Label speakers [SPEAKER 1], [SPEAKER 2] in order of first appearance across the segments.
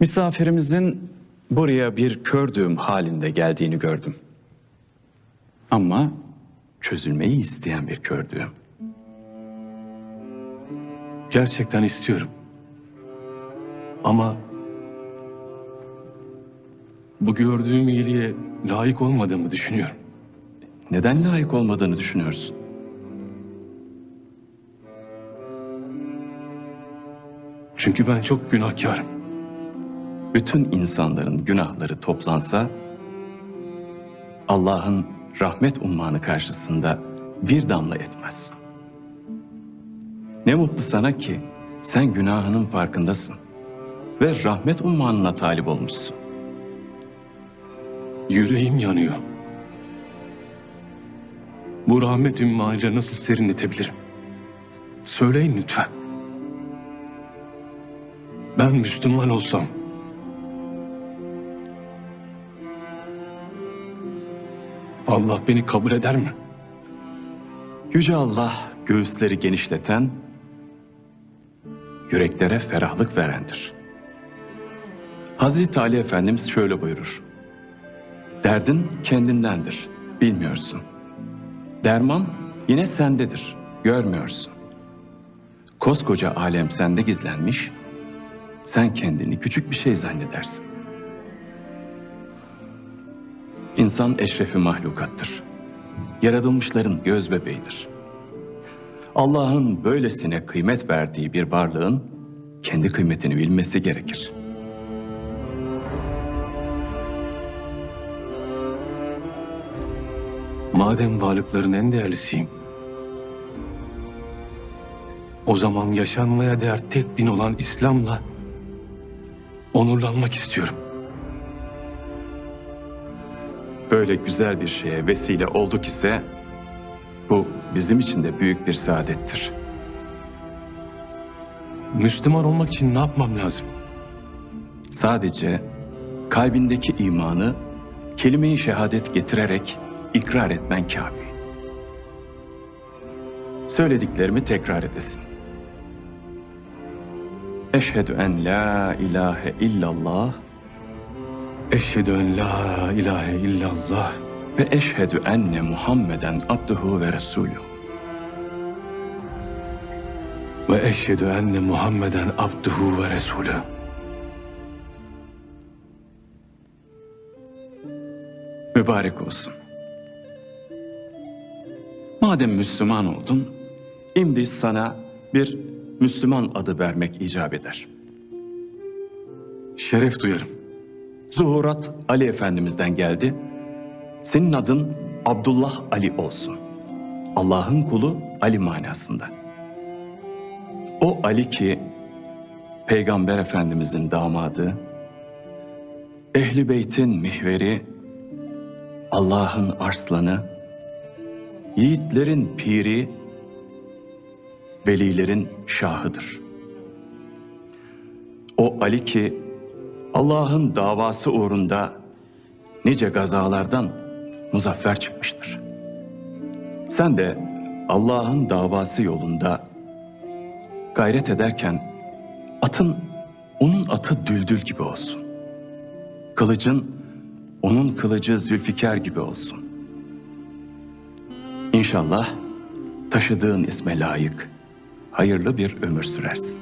[SPEAKER 1] Misafirimizin buraya bir kördüğüm halinde geldiğini gördüm. Ama çözülmeyi isteyen bir kördüğüm.
[SPEAKER 2] Gerçekten istiyorum. Ama bu gördüğüm iyiliğe layık olmadığımı düşünüyorum.
[SPEAKER 1] Neden layık olmadığını düşünüyorsun?
[SPEAKER 2] Çünkü ben çok günahkarım.
[SPEAKER 1] Bütün insanların günahları toplansa Allah'ın rahmet ummanı karşısında bir damla etmez. Ne mutlu sana ki sen günahının farkındasın ve rahmet ummanına talip olmuşsun.
[SPEAKER 2] Yüreğim yanıyor. Bu rahmet ümmanıyla nasıl serinletebilirim? Söyleyin lütfen. Ben Müslüman olsam Allah beni kabul eder mi?
[SPEAKER 1] Yüce Allah göğüsleri genişleten, yüreklere ferahlık verendir. Hazreti Ali Efendimiz şöyle buyurur. Derdin kendindendir, bilmiyorsun. Derman yine sendedir, görmüyorsun. Koskoca alem sende gizlenmiş, sen kendini küçük bir şey zannedersin. İnsan eşrefi mahlukattır yaratılmışların göz bebeğidir. Allah'ın böylesine kıymet verdiği bir varlığın kendi kıymetini bilmesi gerekir.
[SPEAKER 2] Madem varlıkların en değerlisiyim, o zaman yaşanmaya değer tek din olan İslam'la onurlanmak istiyorum.
[SPEAKER 1] Böyle güzel bir şeye vesile olduk ise bu bizim için de büyük bir saadettir.
[SPEAKER 2] Müslüman olmak için ne yapmam lazım?
[SPEAKER 1] Sadece kalbindeki imanı kelime-i şehadet getirerek ikrar etmen kafi. Söylediklerimi tekrar edesin. Eşhedü en la ilahe illallah
[SPEAKER 2] Eşhedü en la ilahe illallah
[SPEAKER 1] ve eşhedü enne Muhammeden abduhu ve resulü.
[SPEAKER 2] ve eşhedü enne Muhammeden abduhu ve resulü.
[SPEAKER 1] Mübarek olsun. Madem Müslüman oldun, şimdi sana bir Müslüman adı vermek icap eder.
[SPEAKER 2] Şeref duyarım.
[SPEAKER 1] Zuhurat Ali Efendimiz'den geldi. Senin adın Abdullah Ali olsun. Allah'ın kulu Ali manasında. O Ali ki Peygamber Efendimiz'in damadı, Ehli Beyt'in mihveri, Allah'ın arslanı, yiğitlerin piri, velilerin şahıdır. O Ali ki Allah'ın davası uğrunda nice gazalardan muzaffer çıkmıştır. Sen de Allah'ın davası yolunda gayret ederken atın onun atı düldül gibi olsun. Kılıcın onun kılıcı Zülfikar gibi olsun. İnşallah taşıdığın isme layık, hayırlı bir ömür sürersin.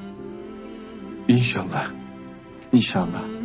[SPEAKER 2] İnşallah.
[SPEAKER 1] İnşallah.